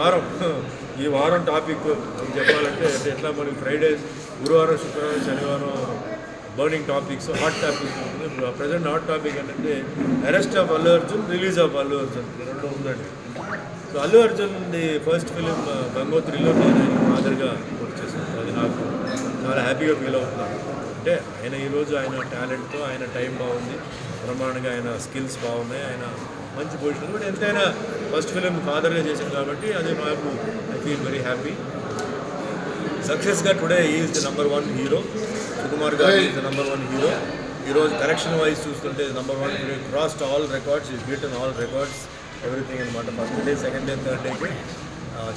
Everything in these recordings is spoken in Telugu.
వారం ఈ వారం టాపిక్ చెప్పాలంటే అంటే ఎట్లా మనకి ఫ్రైడేస్ గురువారం శుక్రవారం శనివారం బర్నింగ్ టాపిక్స్ హాట్ టాపిక్స్ ఉంటుంది. ప్రజెంట్ హాట్ టాపిక్ ఏంటంటే arrest of Allu Arjun release of Allu Arjun రెండు ఉందండి. So Allu Arjun the first film గంగోత్రిలో నేను మాదిరిగా వర్క్ చేశాను. అది నాకు చాలా హ్యాపీగా ఫీల్ అవుతున్నాను అంటే ఆయన ఈరోజు ఆయన టాలెంట్తో ఆయన టైం బాగుంది. బ్రహ్మాండంగా ఆయన స్కిల్స్ బాగున్నాయి. ఆయన మంచి పొజిషన్ బట్ ఎంతైనా ఫస్ట్ ఫిలిం ఫాదర్గా చేశాను కాబట్టి అది నాకు I feel very happy సక్సెస్గా today is the number one hero Sukumar గారు is the number one hero ఈరోజు కరెక్షన్ వైజ్ చూస్తుంటే number one crossed all records is beaten all records everything అనమాట first day second day third డేకి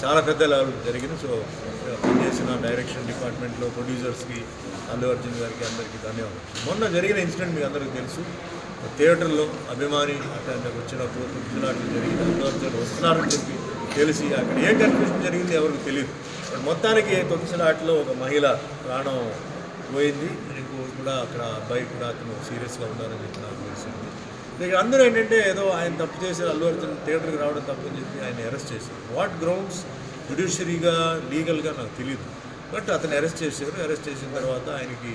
చాలా పెద్ద లెవెల్ జరిగింది. సో చేసిన డైరెక్షన్ డిపార్ట్మెంట్లో ప్రొడ్యూసర్స్కి అల్లు అర్జున్ గారికి అందరికీ ధన్యవాదాలు. మొన్న జరిగిన ఇన్సిడెంట్ మీకు అందరికీ తెలుసు. థియేటర్లో అభిమాని అక్కడ వచ్చినప్పుడు తుమ్మిలాట్లు జరిగింది అల్లు వస్తున్నారని చెప్పి తెలిసి అక్కడ ఏం కన్ఫ్యూషన్ జరిగింది ఎవరికి తెలియదు బట్ మొత్తానికి తొక్కిసలాట్లో ఒక మహిళ ప్రాణం పోయింది. ఇంకో కూడా అక్కడ అబ్బాయి కూడా అతను సీరియస్గా ఉన్నారని చెప్పి నాకు తెలిసింది. ఇక అందరూ ఏంటంటే ఏదో ఆయన తప్పు చేసి అల్లు అర్జున్ థియేటర్కి రావడం తప్పని చెప్పి ఆయన అరెస్ట్ చేశారు. వాట్ గ్రౌండ్స్ జుడిషియరీగా లీగల్గా నాకు తెలియదు బట్ అతను అరెస్ట్ చేశారు. అరెస్ట్ చేసిన తర్వాత ఆయనకి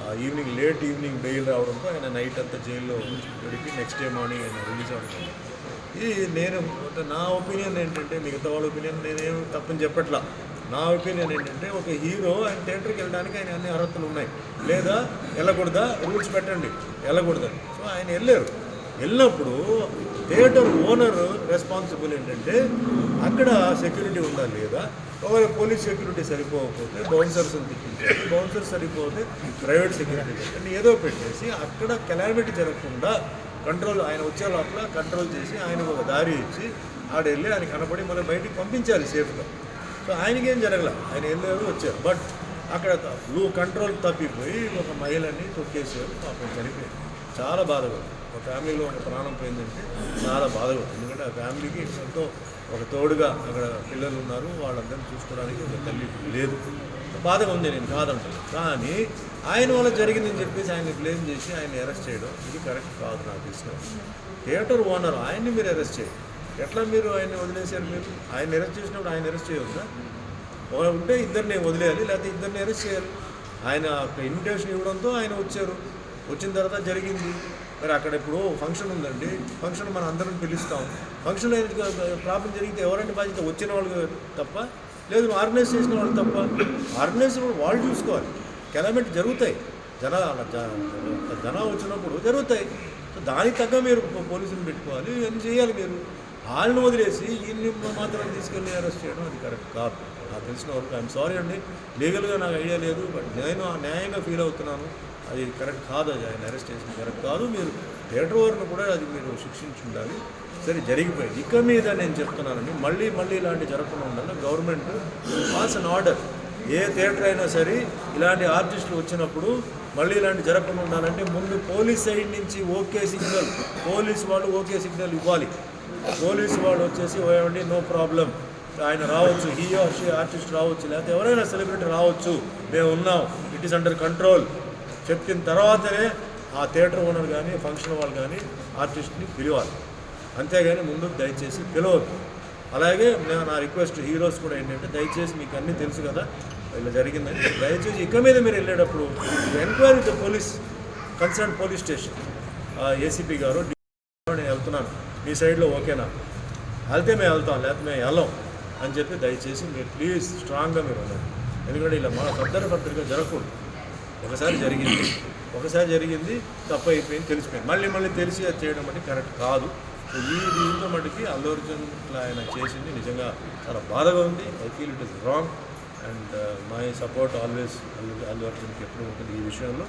ఈవినింగ్ లేట్ ఈవినింగ్ బెయిల్ రావడంతో ఆయన నైట్ అంతా జైల్లో గడిపి నెక్స్ట్ డే మార్నింగ్ ఆయన రిలీజ్ అవడం ఇది నేను అంటే నా ఒపీనియన్ ఏంటంటే మిగతా వాళ్ళ ఒపీనియన్ నేనేం తప్పని చెప్పట్లా. నా ఒపీనియన్ ఏంటంటే ఒక హీరో ఆయన థియేటర్కి వెళ్ళడానికి ఆయన అన్ని అర్హతలు ఉన్నాయి. లేదా వెళ్ళకూడదా? రూల్స్ పెట్టండి. వెళ్ళకూడదా సో ఆయన వెళ్ళారు. వెళ్ళినప్పుడు థియేటర్ ఓనర్ రెస్పాన్సిబుల్ ఏంటంటే అక్కడ సెక్యూరిటీ ఉందా లేదా? ఒకవేళ పోలీస్ సెక్యూరిటీ సరిపోకపోతే బౌన్సర్స్ తెప్పించాలి బౌన్సర్స్ సరిపోతే ప్రైవేట్ సెక్యూరిటీ పెట్టండి. ఏదో పెట్టేసి అక్కడ కెలామిటీ జరగకుండా కంట్రోల్ ఆయన వచ్చే లోపల కంట్రోల్ చేసి ఆయనకు ఒక దారి ఇచ్చి ఆడెళ్ళి ఆయన కనపడి మనం బయటికి పంపించాలి సేఫ్గా సో ఆయనకేం జరగలే? ఆయన వెళ్ళారు వచ్చారు. బట్ అక్కడ బ్లూ కంట్రోల్ తప్పిపోయి ఒక మహిళని తొక్కేసారు పాపం చనిపోయింది చాలా బాధగా ఉంది. ఒక ఫ్యామిలీలో ఒక ప్రాణం పోయిందంటే చాలా బాధగా ఎందుకంటే ఆ ఫ్యామిలీకి ఎంతో ఒక తోడుగా అక్కడ పిల్లలు ఉన్నారు. వాళ్ళందరినీ చూసుకోవడానికి ఒక తల్లి లేదు. బాధగా ఉంది. నేను కాదంటాను. కానీ ఆయన వల్ల జరిగిందని చెప్పేసి ఆయన బ్లేమ్ చేసి ఆయన అరెస్ట్ చేయడం ఇది కరెక్ట్ కాదు నాకు తెలిసిన థియేటర్ ఓనర్ ఆయన్ని మీరు అరెస్ట్ చేయండి. ఎట్లా మీరు ఆయన వదిలేశారు మీరు? ఆయన అరెస్ట్ చేసినప్పుడు ఆయన అరెస్ట్ చేయవద్దా ఉంటే ఇద్దరిని వదిలేయాలి లేకపోతే ఇద్దరిని అరెస్ట్ చేయాలి. ఆయన ఇన్విటేషన్ ఇవ్వడంతో ఆయన వచ్చారు. వచ్చిన తర్వాత జరిగింది. మరి అక్కడ ఇప్పుడు ఫంక్షన్ ఉందండి. ఫంక్షన్ మనం అందరం పిలుస్తాం. ఫంక్షన్ ప్రాబ్లం జరిగితే ఎవరంటే బాధ్యత వచ్చిన వాళ్ళు తప్ప లేదు ఆర్గనైజ్ చేసిన వాళ్ళు తప్ప. ఆర్గనైజ్ వాళ్ళు చూసుకోవాలి. కెలమెంట్ జరుగుతాయి. జన జ- జన వచ్చినప్పుడు జరుగుతాయి. సో దానికి తగ్గ మీరు పోలీసులు పెట్టుకోవాలి. ఏం చేయాలి మీరు? వాళ్ళని వదిలేసి ఈయన్ని మాత్రం తీసుకెళ్ళి అరెస్ట్ చేయడం అది కరెక్ట్ కాదు. నాకు తెలిసిన వరకు ఐఎమ్ సారీ అండి. లీగల్గా నాకు ఐడియా లేదు బట్ నేను న్యాయంగా ఫీల్ అవుతున్నాను. అది కరెక్ట్ కాదు అది ఆయన అరెస్ట్ చేసింది కరెక్ట్ కాదు. మీరు థియేటర్ వారిని కూడా అది మీరు శిక్షించి ఉండాలి సరే జరిగిపోయింది. ఇక మీద నేను చెప్తున్నానండి మళ్ళీ మళ్ళీ ఇలాంటి జరగకుండా ఉండాలి గవర్నమెంట్ పాస్ అన్ ఆర్డర్. ఏ థియేటర్ అయినా సరే ఇలాంటి ఆర్టిస్టులు వచ్చినప్పుడు మళ్ళీ ఇలాంటి జరగకుండా ఉండాలంటే ముందు పోలీస్ సైడ్ నుంచి ఓకే సిగ్నల్ పోలీస్ వాళ్ళు ఓకే సిగ్నల్ ఇవ్వాలి. పోలీస్ వాళ్ళు వచ్చేసి ఏమండి నో ప్రాబ్లం. ఆయన రావచ్చు హీ ఆర్ షీ ఆర్టిస్ట్ రావచ్చు లేకపోతే ఎవరైనా సెలబ్రిటీ రావచ్చు. మేము ఉన్నాం. It is under control. చెప్పిన తర్వాతనే ఆ థియేటర్ ఓనర్ కానీ ఫంక్షన్ వాళ్ళు కానీ ఆర్టిస్ట్ని పిలవాలి. అంతేగాని ముందు దయచేసి పిలవద్దు. అలాగే నేను నా రిక్వెస్ట్ హీరోస్ కూడా ఏంటంటే దయచేసి మీకు అన్నీ తెలుసు కదా ఇలా జరిగిందని. దయచేసి ఇక మీద మీరు వెళ్ళేటప్పుడు enquiry the police concern police station. ACP గారు నేను వెళ్తున్నాను. మీ సైడ్లో ఓకేనా? వెళ్తే మేము వెళ్తాం లేకపోతే మేము వెళ్ళాం అని చెప్పి దయచేసి మీరు ప్లీజ్ స్ట్రాంగ్గా మీరు ఉండండి. ఎందుకంటే ఇలా మన భద్ర భద్రగా జరగకూడదు. ఒకసారి జరిగింది. ఒకసారి జరిగింది తప్పు అయిపోయింది తెలిసిపోయింది. మళ్ళీ మళ్ళీ తెలిసి అది చేయడం అంటే కరెక్ట్ కాదు. ఈ దీంతో మటుకి అల్లు అర్జున్ ఆయన చేసింది నిజంగా చాలా బాధగా ఉంది. I feel it is wrong. And my support always Allu Allu అర్జున్కి ఎప్పుడు ఉంటుంది ఈ విషయంలో.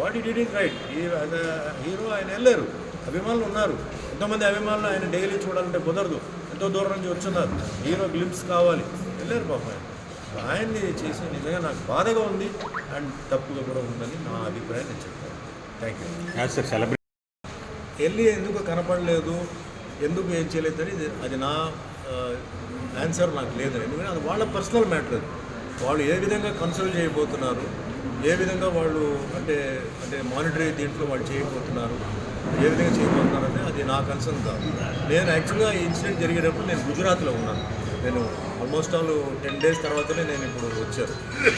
వాట్ ఈ డిడింగ్ రైట్ ఈ హీరో ఆయన వెళ్ళారు. అభిమానులు ఉన్నారు. ఎంతోమంది అభిమానులు ఆయన డైలీ చూడాలంటే కుదరదు. ఎంతో దూరం నుంచి వచ్చున్నారు హీరో గ్లిమ్స్ కావాలి. వెళ్ళారు పాప ఆయన. ఆయన్ని చేసి నిజంగా నాకు బాధగా ఉంది అండ్ తప్పుగా కూడా ఉందని నా అభిప్రాయం నేను చెప్తాను. థ్యాంక్ యూ సార్ సెలబ్రిటీ వెళ్ళి ఎందుకు కనపడలేదు ఎందుకు ఏం చేయలేదు అని అది నా ఆన్సర్ నాకు లేదు. ఎందుకంటే అది వాళ్ళ పర్సనల్ మ్యాటర్ వాళ్ళు ఏ విధంగా కన్సల్ట్ చేయబోతున్నారు ఏ విధంగా వాళ్ళు అంటే అంటే మానిటరీ దీంట్లో వాళ్ళు చేయబోతున్నారు ఏ విధంగా చేయబోతున్నారు అంటే అది నా కన్సర్న్ కాదు. నేను యాక్చువల్గా ఈ ఇన్సిడెంట్ జరిగేటప్పుడు నేను గుజరాత్లో ఉన్నాను. నేను ఆల్మోస్ట్ ఆల్ టెన్ డేస్ తర్వాతనే నేను ఇప్పుడు వచ్చాను.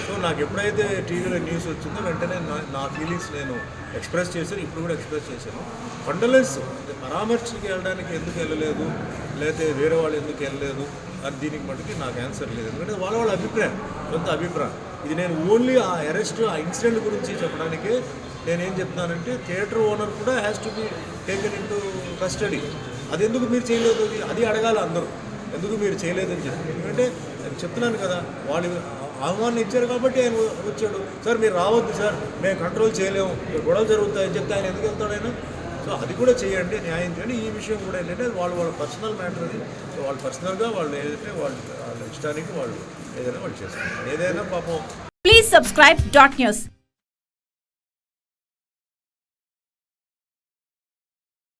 సో నాకు ఎప్పుడైతే టీవీలో న్యూస్ వచ్చిందో వెంటనే నా నా ఫీలింగ్స్ నేను ఎక్స్ప్రెస్ చేశాను ఇప్పుడు కూడా ఎక్స్ప్రెస్ చేశాను. కండలెన్స్ పరామర్శకి వెళ్ళడానికి ఎందుకు వెళ్ళలేదు లేకపోతే వేరే వాళ్ళు ఎందుకు వెళ్ళలేదు అది దీనికి మటుకి నాకు ఆన్సర్ లేదు. ఎందుకంటే వాళ్ళ వాళ్ళ అభిప్రాయం కొంత అభిప్రాయం. ఇది నేను ఓన్లీ ఆ అరెస్ట్ ఆ ఇన్సిడెంట్ గురించి చెప్పడానికి నేనేం చెప్తున్నానంటే థియేటర్ ఓనర్ కూడా has to be taken into custody అది ఎందుకు మీరు చేయలేదు? అది అడగాలి అందరూ. ఎందుకు మీరు చేయలేదని చెప్పి. ఎందుకంటే నేను చెప్తున్నాను కదా వాళ్ళు ఆహ్వానం ఇచ్చారు కాబట్టి ఆయన వచ్చాడు. సార్ మీరు రావద్దు సార్ మేము కంట్రోల్ చేయలేము గొడవలు జరుగుతాయని చెప్తే ఆయన ఎందుకు వెళ్తాడు ఆయన? సో అది కూడా చేయండి న్యాయం చేయండి. ఈ విషయం కూడా ఏంటంటే వాళ్ళు వాళ్ళ పర్సనల్ మ్యాటర్ అది. సో వాళ్ళు పర్సనల్గా వాళ్ళు ఏదైతే వాళ్ళు వాళ్ళ ఇష్టానికి వాళ్ళు ఏదైనా వాళ్ళు చేస్తారు. ఏదైనా పాపం. Please subscribe dot news.